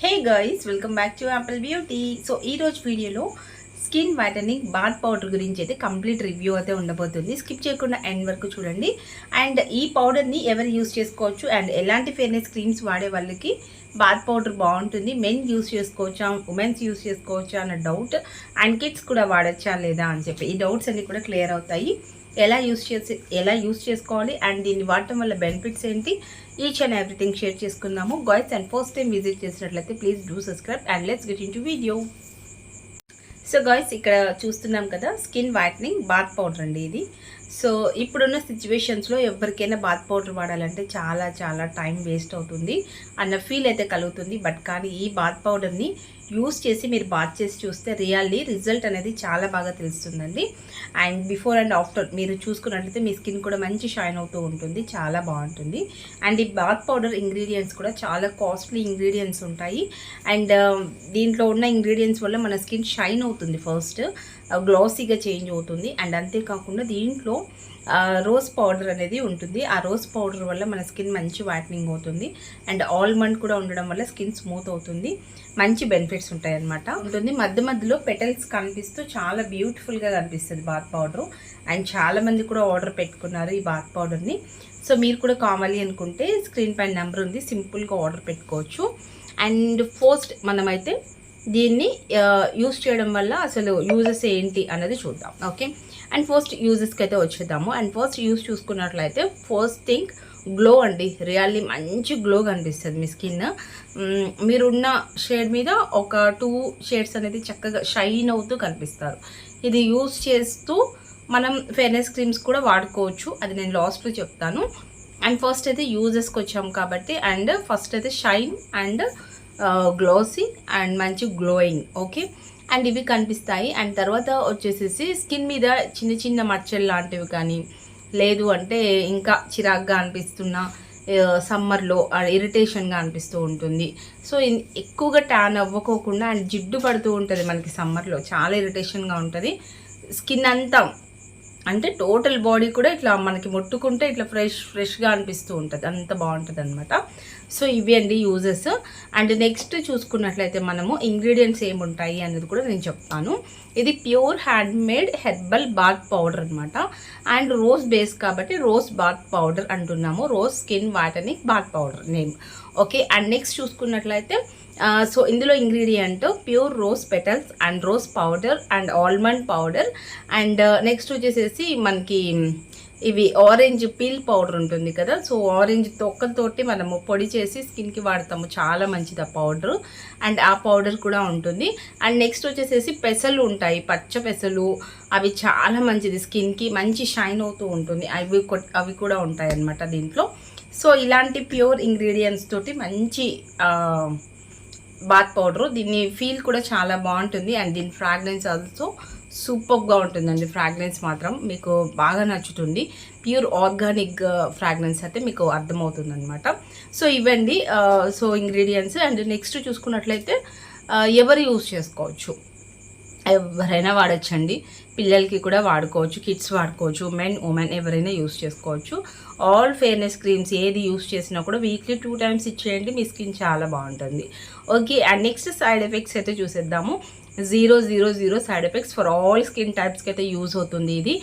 Hey guys welcome back to Apple Beauty so ఈరోజు వీడియోలో skin whitening bath powder గురించి అయితే కంప్లీట్ రివ్యూ అయితే ఉండబోతుంది. స్కిప్ చేయకుండా ఎండ్ వరకు చూడండి. అండ్ ఈ పౌడర్ని ఎవరు యూస్ చేసుకోవచ్చు? అండ్ ఎలాంటి ఫేర్నెస్ క్రీమ్స్ వాడే వాళ్ళకి బాత్ పౌడర్ బాగుంటుంది. మెన్ యూస్ చేసుకోవచ్చా? ఉమెన్స్ యూస్ చేసుకోవచ్చా అన్న డౌట్. అండ్ కిడ్స్ కూడా వాడచ్చా లేదా అని చెప్పి ఈ డౌట్స్ అన్నీ కూడా క్లియర్ అవుతాయి. ఎలా యూస్ చేసి ఎలా యూస్ చేసుకోవాలి? అండ్ దీన్ని వాడటం వల్ల బెనిఫిట్స్ ఏంటి? ఈచ్ అండ్ ఎవ్రీథింగ్ షేర్ చేసుకుందాము. Guys and first time visit చేసినట్లయితే please do subscribe and let's get into video. So guys ఇక్కడ చూస్తున్నాం కదా స్కిన్ వైట్నింగ్ బాత్ పౌడర్ అండి ఇది. సో ఇప్పుడున్న సిచ్యువేషన్స్లో ఎవరికైనా బాత్ పౌడర్ వాడాలంటే చాలా చాలా టైం వేస్ట్ అవుతుంది. అన్న ఫీల్ అయితే కలుగుతుంది. బట్ కానీ ఈ బాత్ పౌడర్ని యూస్ చేసి మీరు బాత్ చేసి చూస్తే రియల్లీ రిజల్ట్ అనేది చాలా బాగా తెలుస్తుందండి. అండ్ బిఫోర్ అండ్ ఆఫ్టర్ మీరు చూసుకున్నట్లయితే మీ స్కిన్ కూడా మంచి షైన్ అవుతూ ఉంటుంది. చాలా బాగుంటుంది. అండ్ ఈ బాత్ పౌడర్ ఇంగ్రీడియంట్స్ కూడా చాలా కాస్ట్లీ ఇంగ్రీడియంట్స్ ఉంటాయి. అండ్ um, దీంట్లో ఉన్న ఇంగ్రీడియంట్స్ వల్ల మన స్కిన్ షైన్ అవుతుంది ఫస్ట్ గ్లాసీగా చేంజ్ అవుతుంది. అండ్ అంతేకాకుండా దీంట్లో రోజ్ పౌడర్ అనేది ఉంటుంది. ఆ రోజ్ పౌడర్ వల్ల మన స్కిన్ మంచి వైట్నింగ్ అవుతుంది. అండ్ ఆల్మండ్ కూడా ఉండడం వల్ల స్కిన్ స్మూత్ అవుతుంది. మంచి బెనిఫిట్స్ ఉంటాయి అనమాట ఉంటుంది. మధ్య మధ్యలో పెటల్స్ కనిపిస్తూ చాలా బ్యూటిఫుల్గా కనిపిస్తుంది బాత్ పౌడర్ అండ్ చాలామంది కూడా ఆర్డర్ పెట్టుకున్నారు ఈ బాత్ పౌడర్ని సో మీరు కూడా కావాలి అనుకుంటే స్క్రీన్ పైన నెంబర్ ఉంది. సింపుల్గా ఆర్డర్ పెట్టుకోవచ్చు. అండ్ ఫస్ట్ మనమైతే దీన్ని యూస్ చేయడం వల్ల అసలు యూజెస్ ఏంటి అన్నది చూద్దాం. ఓకే అండ్ ఫస్ట్ యూజెస్కి అయితే వచ్చేద్దాము. అండ్ ఫస్ట్ యూజ్ చూసుకున్నట్లయితే ఫస్ట్ థింగ్ గ్లో అండి. రియల్లీ మంచి గ్లో కనిపిస్తుంది మీ స్కిన్ మీరున్న షేడ్ మీద ఒక టూ షేడ్స్ అనేది చక్కగా షైన్ అవుతూ కనిపిస్తారు. ఇది యూజ్ చేస్తూ మనం ఫెయిర్నెస్ క్రీమ్స్ కూడా వాడుకోవచ్చు. అది నేను లాస్ట్లో చెప్తాను. అండ్ ఫస్ట్ అయితే యూజెస్కి వచ్చాం కాబట్టి అండ్ ఫస్ట్ అయితే షైన్ అండ్ గ్లోసీ అండ్ మంచి గ్లోయింగ్ ఓకే అండ్ ఇవి కనిపిస్తాయి. అండ్ తర్వాత వచ్చేసేసి స్కిన్ మీద చిన్న చిన్న మచ్చలు లాంటివి కానీ లేదు అంటే ఇంకా చిరాగ్గా అనిపిస్తున్న సమ్మర్లో ఇరిటేషన్గా అనిపిస్తూ ఉంటుంది. సో ఎక్కువగా ట్యాన్ అవ్వకోకుండా అండ్ జిడ్డు పడుతూ ఉంటుంది మనకి సమ్మర్లో చాలా ఇరిటేషన్గా ఉంటుంది. స్కిన్ అంతా అంటే టోటల్ బాడీ కూడా ఇట్లా మనకి ముట్టుకుంటే ఇట్లా ఫ్రెష్ ఫ్రెష్గా అనిపిస్తూ ఉంటుంది. అంత బాగుంటుంది అనమాట సో ఇవి అండి యూజెస్ అండ్ నెక్స్ట్ చూసుకున్నట్లయితే మనము ఇంగ్రీడియంట్స్ ఏముంటాయి అనేది కూడా నేను చెప్తాను. ఇది pure handmade herbal bath powder అనమాట అండ్ రోజ్ బేస్ కాబట్టి రోజ్ బాత్ పౌడర్ అంటున్నాము. Rose skin botanic bath powder name okay and next చూసుకున్నట్లయితే సో ఇందులో ingredient pure rose petals and rose powder and almond powder and next వచ్చేసేసి మనకి ఇవి orange peel powder ఉంటుంది కదా so orange తొక్కతోటి మనము పొడి చేసి స్కిన్కి వాడతాము. చాలా మంచిది ఆ పౌడర్ అండ్ ఆ పౌడర్ కూడా ఉంటుంది. అండ్ నెక్స్ట్ వచ్చేసేసి పెసలు ఉంటాయి పచ్చ పెసలు. అవి చాలా మంచిది స్కిన్కి మంచి షైన్ అవుతూ ఉంటుంది. అవి అవి కూడా ఉంటాయి అన్నమాట దీంట్లో. సో ఇలాంటి ప్యూర్ ఇంగ్రీడియంట్స్ తోటి మంచి బాత్ పౌడరు దీన్ని ఫీల్ కూడా చాలా బాగుంటుంది. అండ్ దీని ఫ్రాగ్రెన్స్ ఆల్సో సూపర్గా ఉంటుందండి ఫ్రాగ్రెన్స్ మాత్రం. మీకు బాగా నచ్చుతుంది. ప్యూర్ ఆర్గానిక్ ఫ్రాగ్రెన్స్ అయితే మీకు అర్థమవుతుంది అనమాట సో ఇవండి సో ఇంగ్రీడియంట్స్. అండ్ నెక్స్ట్ చూసుకున్నట్లయితే ఎవరు యూస్ చేసుకోవచ్చు? ఎవరైనా వాడచ్చండి. పిల్లలకి కూడా వాడుకోవచ్చు కిడ్స్ వాడుకోవచ్చు మెన్ ఉమెన్ ఎవరైనా యూస్ చేసుకోవచ్చు. ఆల్ ఫేర్నెస్ క్రీమ్స్ ఏది యూస్ చేసినా కూడా వీక్లీ టూ టైమ్స్ ఇచ్చేయండి మీ స్కిన్ చాలా బాగుంటుంది. Okay and next side effects అయితే చూసేద్దాము. Zero zero zero side effects for all skin టైప్స్కి అయితే యూజ్ అవుతుంది ఇది.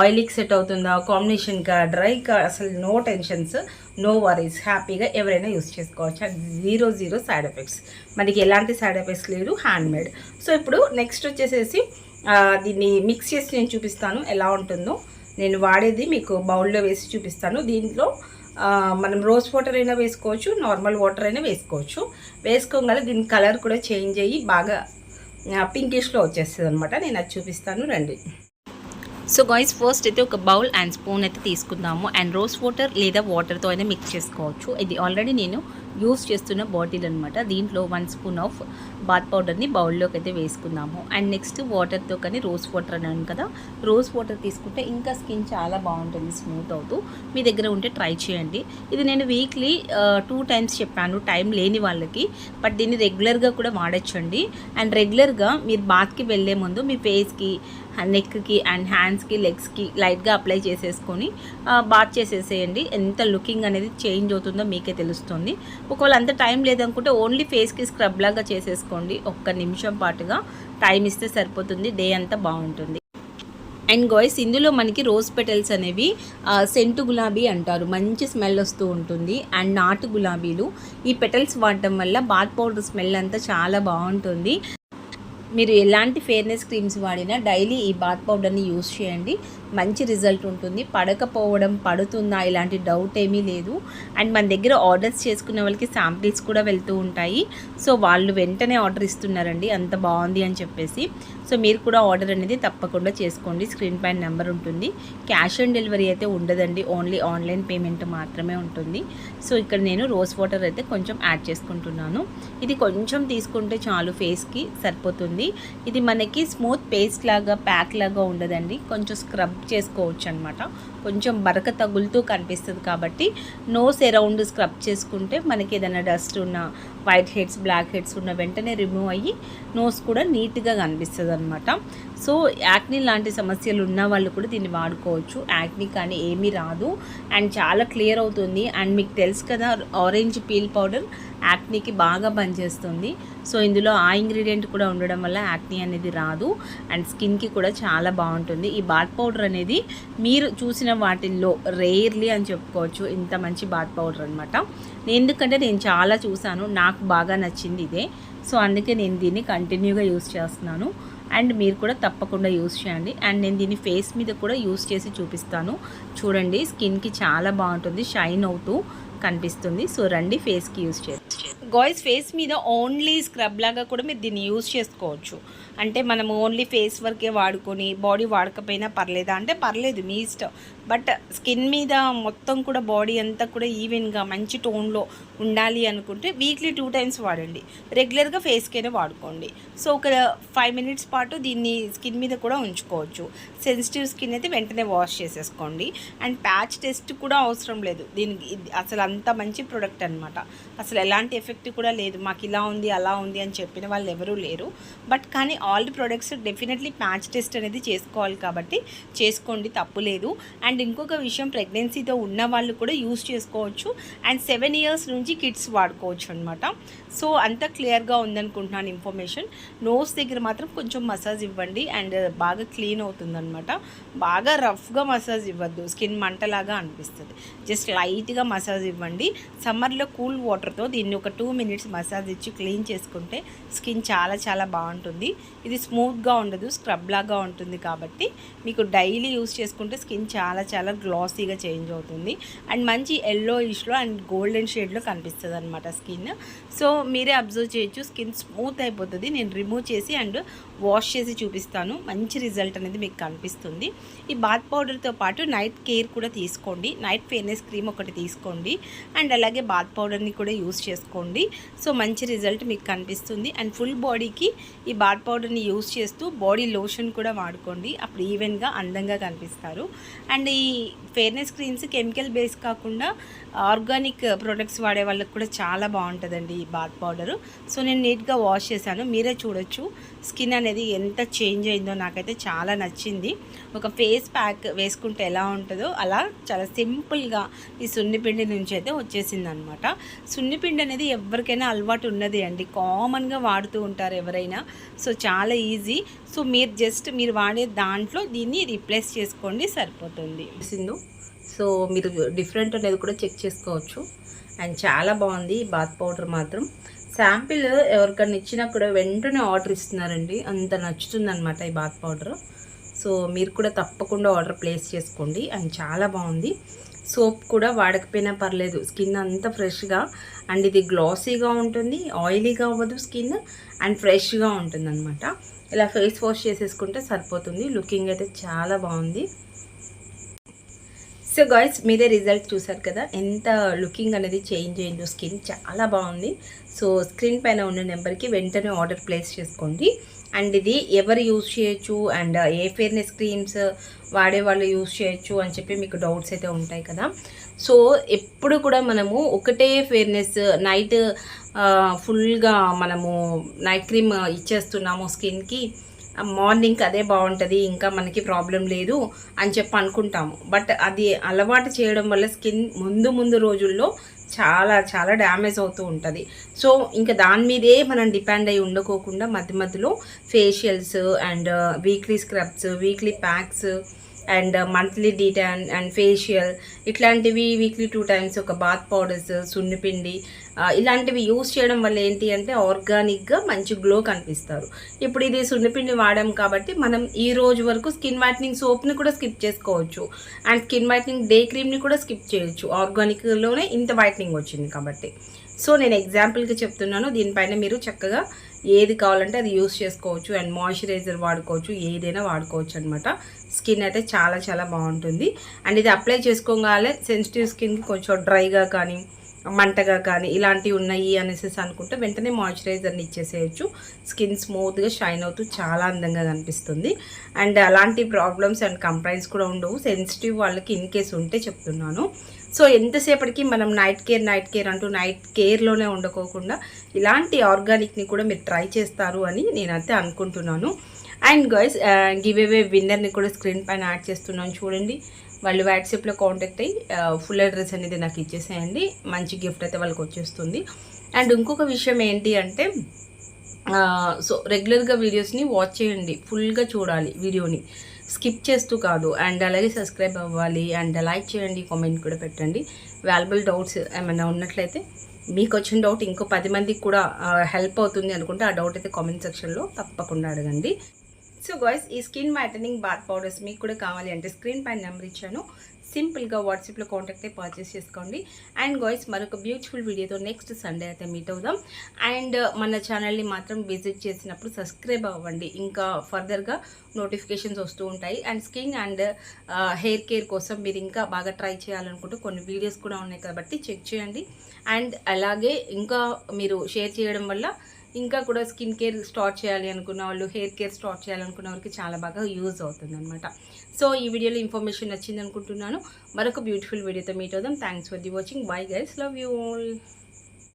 ఆయిల్కి సెట్ అవుతుందా? కాంబినేషన్గా డ్రైగా అసలు నో టెన్షన్స్ నో వరీస్. హ్యాపీగా ఎవరైనా యూస్ చేసుకోవచ్చు. And zero zero side effects. మనకి ఎలాంటి సైడ్ ఎఫెక్ట్స్ లేదు హ్యాండ్ మేడ్ సో ఇప్పుడు నెక్స్ట్ వచ్చేసేసి దీన్ని మిక్స్ చేసి నేను చూపిస్తాను ఎలా ఉంటుందో. నేను వాడేది మీకు బౌల్లో వేసి చూపిస్తాను. దీంట్లో మనం రోజ్ వాటర్ అయినా వేసుకోవచ్చు నార్మల్ వాటర్ అయినా వేసుకోవచ్చు. వేసుకోగల దీని కలర్ కూడా చేంజ్ అయ్యి బాగా పింకిష్లో వచ్చేస్తుంది అనమాట నేను అది చూపిస్తాను రండి. సో గాయస్ ఫస్ట్ అయితే ఒక బౌల్ అండ్ స్పూన్ అయితే తీసుకుందాము. అండ్ రోజ్ వాటర్ లేదా వాటర్తో అయినా మిక్స్ చేసుకోవచ్చు. ఇది ఆల్రెడీ నేను యూస్ చేస్తున్న బాటిల్ అనమాట దీంట్లో వన్ స్పూన్ ఆఫ్ బాత్ పౌడర్ని బౌల్లోకి అయితే వేసుకుందాము. అండ్ నెక్స్ట్ వాటర్తో కానీ రోజ్ వాటర్ అన్నాను కదా రోజ్ వాటర్ తీసుకుంటే ఇంకా స్కిన్ చాలా బాగుంటుంది స్మూత్ అవుతూ. మీ దగ్గర ఉంటే ట్రై చేయండి. ఇది నేను వీక్లీ టూ టైమ్స్ చెప్పాను టైం లేని వాళ్ళకి. బట్ దీన్ని రెగ్యులర్గా కూడా వాడచ్చండి. అండ్ రెగ్యులర్గా మీరు బాత్కి వెళ్ళే ముందు మీ ఫేస్కి నెక్కి అండ్ హ్యాండ్స్కి లెగ్స్కి లైట్గా అప్లై చేసేసుకొని బాత్ చేసేసేయండి. ఎంత లుకింగ్ అనేది చేంజ్ అవుతుందో మీకే తెలుస్తుంది. ఒకవేళ అంత టైం లేదనుకుంటే ఓన్లీ ఫేస్కి స్క్రబ్ లాగా చేసేసుకోండి. ఒక్క నిమిషం పాటుగా టైం ఇస్తే సరిపోతుంది. డే అంతా బాగుంటుంది. అండ్ గాయస్ ఇందులో మనకి రోజ్ పెటల్స్ అనేవి సెంటు గులాబీ అంటారు. మంచి స్మెల్ వస్తూ ఉంటుంది. అండ్ నాటు గులాబీలు. ఈ పెటల్స్ వాడటం వల్ల బాత్ పౌడర్ స్మెల్ అంతా చాలా బాగుంటుంది. మీరు ఎలాంటి ఫేర్నెస్ క్రీమ్స్ వాడినా డైలీ ఈ బాత్ పౌడర్ని యూస్ చేయండి. మంచి రిజల్ట్ ఉంటుంది. పడకపోవడం పడుతుందా ఇలాంటి డౌట్ ఏమీ లేదు. అండ్ మన దగ్గర ఆర్డర్స్ చేసుకునే వాళ్ళకి శాంపిల్స్ కూడా వెళ్తూ ఉంటాయి. సో వాళ్ళు వెంటనే ఆర్డర్ ఇస్తున్నారండి అంత బాగుంది అని చెప్పేసి. సో మీరు కూడా ఆర్డర్ అనేది తప్పకుండా చేసుకోండి స్క్రీన్ పైన నెంబర్ ఉంటుంది. క్యాష్ ఆన్ డెలివరీ అయితే ఉండదండి ఓన్లీ ఆన్లైన్ పేమెంట్ మాత్రమే ఉంటుంది. సో ఇక్కడ నేను రోజ్ వాటర్ అయితే కొంచెం యాడ్ చేసుకుంటున్నాను. ఇది కొంచెం తీసుకుంటే చాలు ఫేస్కి సరిపోతుంది. ఇది మనకి స్మూత్ పేస్ట్ లాగా ప్యాక్ లాగా ఉండదండి. కొంచెం స్క్రబ్ చేసుకోవచ్చు అనమాట కొంచెం బరక తగులుతూ కనిపిస్తుంది కాబట్టి నోస్ అరౌండ్ స్క్రబ్ చేసుకుంటే మనకి ఏదైనా డస్ట్ ఉన్న వైట్ హెడ్స్ బ్లాక్ హెడ్స్ ఉన్న వెంటనే రిమూవ్ అయ్యి నోస్ కూడా నీట్గా కనిపిస్తుంది అనమాట సో యాక్ని లాంటి సమస్యలు ఉన్న వాళ్ళు కూడా దీన్ని వాడుకోవచ్చు. యాక్ని కానీ ఏమీ రాదు. అండ్ చాలా క్లియర్ అవుతుంది. అండ్ మీకు తెలుసు కదా ఆరెంజ్ పీల్ పౌడర్ యాక్నీకి బాగా పనిచేస్తుంది. సో ఇందులో ఆ ఇంగ్రీడియంట్ కూడా ఉండడం వల్ల యాక్నీ అనేది రాదు. అండ్ స్కిన్కి కూడా చాలా బాగుంటుంది. ఈ బాత్ పౌడర్ అనేది మీరు చూసిన వాటిల్లో రేర్లీ అని చెప్పుకోవచ్చు. ఇంత మంచి బాత్ పౌడర్ అనమాట ఎందుకంటే నేను చాలా చూశాను నాకు బాగా నచ్చింది ఇదే. సో అందుకే నేను దీన్ని కంటిన్యూగా యూస్ చేస్తున్నాను. అండ్ మీరు కూడా తప్పకుండా యూస్ చేయండి. అండ్ నేను దీన్ని ఫేస్ మీద కూడా యూస్ చేసి చూపిస్తాను. చూడండి స్కిన్కి చాలా బాగుంటుంది షైన్ అవుతూ కనిపిస్తుంది. సో రండి ఫేస్కి యూస్ చేసి గాయ్స్ ఫేస్ మీద ఓన్లీ స్క్రబ్ లాగా కూడా మీరు దీన్ని యూస్ చేసుకోవచ్చు. అంటే మనం ఓన్లీ ఫేస్ వరకే వాడుకొని బాడీ వాడకపోయినా పర్లేదా? అంటే పర్లేదు మీ ఇష్టం. బట్ స్కిన్ మీద మొత్తం కూడా బాడీ అంతా కూడా ఈవెన్గా మంచి టోన్లో ఉండాలి అనుకుంటే వీక్లీ టూ టైమ్స్ వాడండి. రెగ్యులర్గా ఫేస్కైనా వాడుకోండి. సో ఒక ఫైవ్ మినిట్స్ పాటు దీన్ని స్కిన్ మీద కూడా ఉంచుకోవచ్చు. సెన్సిటివ్ స్కిన్ అయితే వెంటనే వాష్ చేసేసుకోండి. అండ్ ప్యాచ్ టెస్ట్ కూడా అవసరం లేదు. దీనికి అసలు అంత మంచి ప్రోడక్ట్ అనమాట అసలు ఎలాంటి ఎఫెక్ట్ కూడా లేదు. మాకు ఇలా ఉంది అలా ఉంది అని చెప్పిన వాళ్ళు ఎవరూ లేరు. బట్ కానీ all products definitely patch test అనేది చేసుకోవాలి కాబట్టి చేసుకోండి తప్పు లేదు. అండ్ ఇంకొక విషయం ప్రెగ్నెన్సీతో ఉన్న వాళ్ళు కూడా యూస్ చేసుకోవచ్చు. అండ్ సెవెన్ ఇయర్స్ నుంచి కిడ్స్ వాడుకోవచ్చు అనమాట సో అంత క్లియర్గా ఉందనుకుంటున్నాను ఇన్ఫర్మేషన్ నోస్ దగ్గర మాత్రం కొంచెం మసాజ్ ఇవ్వండి. అండ్ బాగా క్లీన్ అవుతుందనమాట బాగా రఫ్గా మసాజ్ ఇవ్వద్దు. స్కిన్ మంటలాగా అనిపిస్తుంది. జస్ట్ లైట్గా మసాజ్ ఇవ్వండి. సమ్మర్లో కూల్ వాటర్తో దీన్ని ఒక టూ టూ మినిట్స్ మసాజ్ ఇచ్చి క్లీన్ చేసుకుంటే స్కిన్ చాలా చాలా బాగుంటుంది. ఇది స్మూత్గా ఉండదు స్క్రబ్ లాగా ఉంటుంది కాబట్టి మీకు డైలీ యూస్ చేసుకుంటే స్కిన్ చాలా చాలా గ్లాసీగా చేంజ్ అవుతుంది. అండ్ మంచి ఎల్లో ఇష్లో అండ్ గోల్డెన్ షేడ్లో కనిపిస్తుంది అనమాట స్కిన్. సో మీరే అబ్జర్వ్ చేయొచ్చు స్కిన్ స్మూత్ అయిపోతుంది. నేను రిమూవ్ చేసి అండ్ వాష్ చేసి చూపిస్తాను. మంచి రిజల్ట్ అనేది మీకు కనిపిస్తుంది. ఈ బాత్ పౌడర్తో పాటు నైట్ కేర్ కూడా తీసుకోండి. నైట్ ఫేర్నెస్ క్రీమ్ ఒకటి తీసుకోండి. అండ్ అలాగే బాత్ పౌడర్ని కూడా యూస్ చేసుకోండి. సో మంచి రిజల్ట్ మీకు కనిపిస్తుంది. అండ్ ఫుల్ బాడీకి ఈ బాట్ పౌడర్ని యూస్ చేస్తూ బాడీ లోషన్ కూడా వాడుకోండి. అప్పుడు ఈవెన్గా అందంగా కనిపిస్తారు. అండ్ ఈ ఫేర్నెస్ క్రీమ్స్ కెమికల్ బేస్ కాకుండా ఆర్గానిక్ ప్రొడక్ట్స్ వాడే వాళ్ళకి కూడా చాలా బాగుంటుందండి ఈ బాత్ పౌడరు సో నేను నీట్గా వాష్ చేశాను. మీరే చూడొచ్చు. స్కిన్ అనేది ఎంత చేంజ్ అయిందో నాకైతే చాలా నచ్చింది. ఒక ఫేస్ ప్యాక్ వేసుకుంటే ఎలా ఉంటుందో అలా చాలా సింపుల్గా ఈ సున్నిపిండి నుంచి అయితే వచ్చేసింది అనమాట సున్నిపిండి అనేది ఎవరికైనా అలవాటు ఉన్నది అండి. కామన్గా వాడుతూ ఉంటారు ఎవరైనా. సో చాలా ఈజీ సో మీరు జస్ట్ మీరు వాడే దాంట్లో దీన్ని రీప్లేస్ చేసుకోండి సరిపోతుంది. సింధు సో మీరు డిఫరెంట్ అనేది కూడా చెక్ చేసుకోవచ్చు. అండ్ చాలా బాగుంది ఈ బాత్ పౌడర్ మాత్రం. శాంపిల్ ఎవరికైనా ఇచ్చినా కూడా వెంటనే ఆర్డర్ ఇస్తున్నారండి. అంత నచ్చుతుందనమాట ఈ బాత్ పౌడర్. సో మీరు కూడా తప్పకుండా ఆర్డర్ ప్లేస్ చేసుకోండి. అండ్ చాలా బాగుంది. సోప్ కూడా వాడకపోయినా పర్లేదు. స్కిన్ అంతా ఫ్రెష్గా అండ్ ఇది గ్లాసీగా ఉంటుంది ఆయిలీగా అవ్వదు స్కిన్ అండ్ ఫ్రెష్గా ఉంటుంది అనమాట ఇలా ఫేస్ వాష్ చేసేసుకుంటే సరిపోతుంది. లుకింగ్ అయితే చాలా బాగుంది. సో గాయస్ మీరే రిజల్ట్ చూసారు కదా? ఎంత లుకింగ్ అనేది చేంజ్ అయిందో స్కిన్ చాలా బాగుంది. సో స్క్రీన్ పైన ఉన్న నెంబర్కి వెంటనే ఆర్డర్ ప్లేస్ చేసుకోండి. అండ్ ఇది ఎవరు యూజ్ చేయొచ్చు? అండ్ uh, ఏ ఫేర్నెస్ క్రీమ్స్ uh, వాడే వాళ్ళు యూజ్ చేయొచ్చు అని చెప్పి మీకు డౌట్స్ అయితే ఉంటాయి కదా? సో ఎప్పుడు కూడా మనము ఒకటే ఫేర్నెస్ నైట్ ఫుల్గా మనము నైట్ క్రీమ్ uh, ఇచ్చేస్తున్నాము స్కిన్కి మార్నింగ్ అదే బాగుంటుంది ఇంకా మనకి ప్రాబ్లం లేదు అని చెప్పి అనుకుంటాము. బట్ అది అలవాటు చేయడం వల్ల స్కిన్ ముందు ముందు రోజుల్లో చాలా చాలా డ్యామేజ్ అవుతూ ఉంటుంది. సో ఇంకా దాని మీదే మనం డిపెండ్ అయి ఉండకోకుండా మధ్య మధ్యలో facials and weekly scrubs weekly packs and monthly detan and facial ఇట్లాంటివి వీక్లీ టూ టైమ్స్ ఒక బాత్ పౌడర్స్ సున్నిపిండి ఇలాంటివి యూస్ చేయడం వల్ల ఏంటి అంటే ఆర్గానిక్గా మంచి గ్లో కనిపిస్తారు. ఇప్పుడు ఇది సున్నిపిండి వాడాం కాబట్టి మనం ఈ రోజు వరకు స్కిన్ వైట్నింగ్ సోప్ని కూడా స్కిప్ చేసుకోవచ్చు. అండ్ స్కిన్ వైట్నింగ్ డే క్రీమ్ని కూడా స్కిప్ చేయొచ్చు. ఆర్గానిక్లోనే ఇంత వైట్నింగ్ వచ్చింది కాబట్టి. సో నేను ఎగ్జాంపుల్కి చెప్తున్నాను. దీనిపైన మీరు చక్కగా ఏది కావాలంటే అది యూస్ చేసుకోవచ్చు. అండ్ మాయిశ్చరైజర్ వాడుకోవచ్చు. ఏదైనా వాడుకోవచ్చు అనమాట స్కిన్ అయితే చాలా చాలా బాగుంటుంది. అండ్ ఇది అప్లై చేసుకోగానే సెన్సిటివ్ స్కిన్కి కొంచెం డ్రైగా కానీ మంటగా కానీ ఇలాంటివి ఉన్నాయి అనేసి అనుకుంటే వెంటనే మాయిశ్చరైజర్ని ఇచ్చేసేయచ్చు. స్కిన్ స్మూత్గా షైన్ అవుతూ చాలా అందంగా కనిపిస్తుంది. అండ్ అలాంటి ప్రాబ్లమ్స్ అండ్ కంప్లైంట్స్ కూడా ఉండవు. సెన్సిటివ్ వాళ్ళకి ఇన్ కేస్ ఉంటే చెప్తున్నాను. సో ఎంతసేపటికి మనం నైట్ కేర్ నైట్ కేర్ అంటూ నైట్ కేర్లోనే ఉండకోకుండా ఇలాంటి ఆర్గానిక్ని కూడా మీరు ట్రై చేస్తారు అని నేనైతే అనుకుంటున్నాను. అండ్ గైస్ గివ్ అవే విన్నర్ని కూడా స్క్రీన్ పైన యాడ్ చేస్తున్నాను చూడండి. వాళ్ళు వాట్సాప్లో కాంటాక్ట్ అయ్యి ఫుల్ అడ్రస్ అనేది నాకు ఇచ్చేసేయండి. మంచి గిఫ్ట్ అయితే వాళ్ళకి వచ్చేస్తుంది. అండ్ ఇంకొక విషయం ఏంటి అంటే సో రెగ్యులర్గా వీడియోస్ని వాచ్ చేయండి. ఫుల్గా చూడాలి వీడియోని స్కిప్ చేస్తూ కాదు. అండ్ అలాగే సబ్స్క్రైబ్ అవ్వాలి. అండ్ లైక్ చేయండి. కామెంట్ కూడా పెట్టండి. వాల్యుబుల్ డౌట్స్ ఏమైనా ఉన్నట్లయితే మీకు వచ్చిన డౌట్ ఇంకో పది మందికి కూడా హెల్ప్ అవుతుంది అనుకుంటే ఆ డౌట్ అయితే కామెంట్ సెక్షన్లో తప్పకుండా అడగండి. సో గాయస్ ఈ స్కిన్ మ్యాటనింగ్ బాత్ పౌడర్స్ మీకు కూడా కావాలి అంటే స్క్రీన్ పైన నెంబర్ ఇచ్చాను. సింపుల్గా వాట్సాప్లో కాంటాక్ట్ అయి పర్చేస్ చేసుకోండి. అండ్ గాయస్ మరొక బ్యూటిఫుల్ వీడియోతో నెక్స్ట్ సండే అయితే మీట్ అవుదాం. అండ్ మన ఛానల్ని మాత్రం విజిట్ చేసినప్పుడు సబ్స్క్రైబ్ అవ్వండి. ఇంకా ఫర్దర్గా నోటిఫికేషన్స్ వస్తూ ఉంటాయి. And skin and hair care కోసం మీరు ఇంకా బాగా ట్రై చేయాలనుకుంటే కొన్ని వీడియోస్ కూడా ఉన్నాయి కాబట్టి చెక్ చేయండి. అండ్ అలాగే ఇంకా మీరు షేర్ చేయడం వల్ల ఇంకా కూడా స్కిన్ కేర్ స్టార్ట్ చేయాలి అనుకున్న వాళ్ళు హెయిర్ కేర్ స్టార్ట్ చేయాలనుకున్న వాళ్ళకి చాలా బాగా యూజ్ అవుతుంది అనమాట సో ఈ వీడియోలో ఇన్ఫర్మేషన్ నచ్చింది అనుకుంటున్నాను మరొక బ్యూటిఫుల్ వీడియోతో మీట్ అవుదాం. Thanks for the watching bye guys love you all